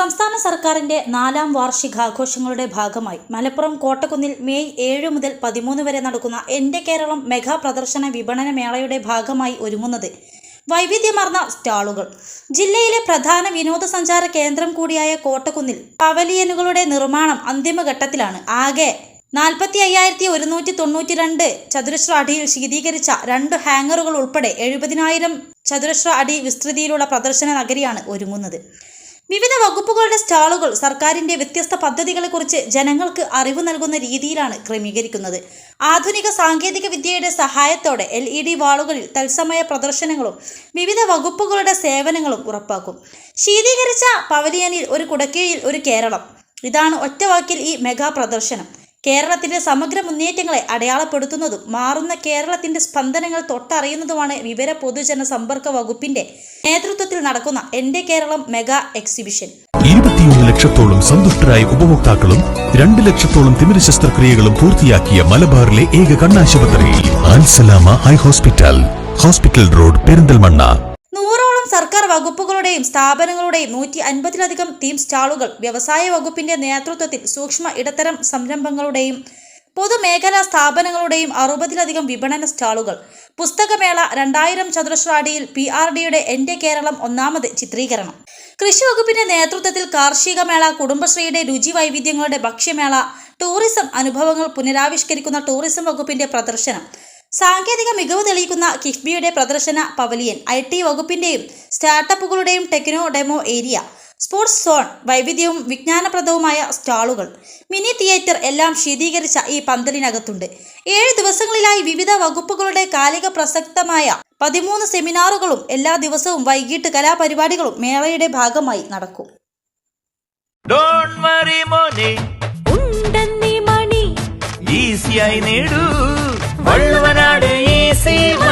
സംസ്ഥാന സർക്കാരിന്റെ നാലാം വാർഷികാഘോഷങ്ങളുടെ ഭാഗമായി മലപ്പുറം കോട്ടക്കുന്നിൽ മെയ് ഏഴ് മുതൽ പതിമൂന്ന് വരെ നടക്കുന്ന എന്റെ കേരളം മെഗാ പ്രദർശന വിപണന മേളയുടെ ഭാഗമായി ഒരുങ്ങുന്നത് വൈവിധ്യമാർന്ന സ്റ്റാളുകൾ. ജില്ലയിലെ പ്രധാന വിനോദസഞ്ചാര കേന്ദ്രം കൂടിയായ കോട്ടക്കുന്നിൽ പവലിയനുകളുടെ നിർമ്മാണം അന്തിമഘട്ടത്തിലാണ്. ആകെ നാൽപ്പത്തി അയ്യായിരത്തി ഒരുന്നൂറ്റി തൊണ്ണൂറ്റി രണ്ട് ചതുരശ്ര അടിയിൽ ശീതീകരിച്ച രണ്ട് ഹാങ്ങറുകൾ ഉൾപ്പെടെ എഴുപതിനായിരം ചതുരശ്ര അടി വിസ്തൃതിയിലുള്ള പ്രദർശന നഗരിയാണ് ഒരുങ്ങുന്നത്. വിവിധ വകുപ്പുകളുടെ സ്റ്റാളുകൾ സർക്കാരിന്റെ വ്യത്യസ്ത പദ്ധതികളെക്കുറിച്ച് ജനങ്ങൾക്ക് അറിവ് നൽകുന്ന രീതിയിലാണ് ക്രമീകരിക്കുന്നത്. ആധുനിക സാങ്കേതിക വിദ്യയുടെ സഹായത്തോടെ എൽ ഇ ഡി വാളുകളിൽ തത്സമയ പ്രദർശനങ്ങളും വിവിധ വകുപ്പുകളുടെ സേവനങ്ങളും ഉറപ്പാക്കും. ശീതീകരിച്ച പവലിയനിൽ ഒരു കുടക്കീഴിൽ ഒരു കേരളം. ഇതാണ് ഒറ്റവാക്കിൽ ഈ മെഗാ പ്രദർശനം. കേരളത്തിന്റെ സമഗ്ര മുന്നേറ്റങ്ങളെ അടയാളപ്പെടുത്തുന്നതും മാറുന്ന കേരളത്തിന്റെ സ്പന്ദനങ്ങൾ തൊട്ടറിയുന്നതുമാണ് വിവര പൊതുജന സമ്പർക്ക വകുപ്പിന്റെ നേതൃത്വത്തിൽ നടക്കുന്ന എന്റെ കേരളം മെഗാ എക്സിബിഷൻ. ഇരുപത്തിയൊന്ന് ലക്ഷത്തോളം സന്തുഷ്ടരായ ഉപഭോക്താക്കളും രണ്ട് ലക്ഷത്തോളം തിമിര ശസ്ത്രക്രിയകളും പൂർത്തിയാക്കിയ മലബാറിലെ ഏക കണ്ണാശുപത്രി ഹോസ്പിറ്റൽ. Hospital road Perinthalmanna. വകുപ്പുകളുടെയും സ്ഥാപനങ്ങളുടെയും നൂറ്റി അൻപതിലധികം തീം സ്റ്റാളുകൾ വ്യവസായ വകുപ്പിന്റെ നേതൃത്വത്തിൽ സൂക്ഷ്മ ഇടത്തരം സംരംഭങ്ങളുടെയും പൊതുമേഖലാ സ്ഥാപനങ്ങളുടെയും അറുപതിലധികം വിപണന സ്റ്റാളുകൾ. പുസ്തകമേള രണ്ടായിരം ചതുരശ്ര അടിയിൽ പി ആർ ഡിയുടെ എന്റെ കേരളം ഒന്നാമത് ചിത്രീകരണം. കൃഷി വകുപ്പിന്റെ നേതൃത്വത്തിൽ കാർഷിക മേള കുടുംബശ്രീയുടെ രുചി വൈവിധ്യങ്ങളുടെ ഭക്ഷ്യമേള ടൂറിസം അനുഭവങ്ങൾ പുനരാവിഷ്കരിക്കുന്ന ടൂറിസം വകുപ്പിന്റെ പ്രദർശനം. സാങ്കേതിക മികവ് തെളിയിക്കുന്ന കിഫ്ബിയുടെ പ്രദർശന പവലിയൻ ഐ ടി വകുപ്പിന്റെയും സ്റ്റാർട്ടപ്പുകളുടെയും techno demo area sports zone വൈവിധ്യവും വിജ്ഞാനപ്രദവുമായ സ്റ്റാളുകൾ മിനി തിയേറ്റർ എല്ലാം ശീതീകരിച്ച ഈ പന്തലിനകത്തുണ്ട്. ഏഴ് ദിവസങ്ങളിലായി വിവിധ വകുപ്പുകളുടെ കാലിക പ്രസക്തമായ പതിമൂന്ന് സെമിനാറുകളും എല്ലാ ദിവസവും വൈകിട്ട് കലാപരിപാടികളും മേളയുടെ ഭാഗമായി നടക്കും.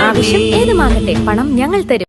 ആവശ്യം ഏതുമാകട്ടെ പണം ഞങ്ങൾ തരും.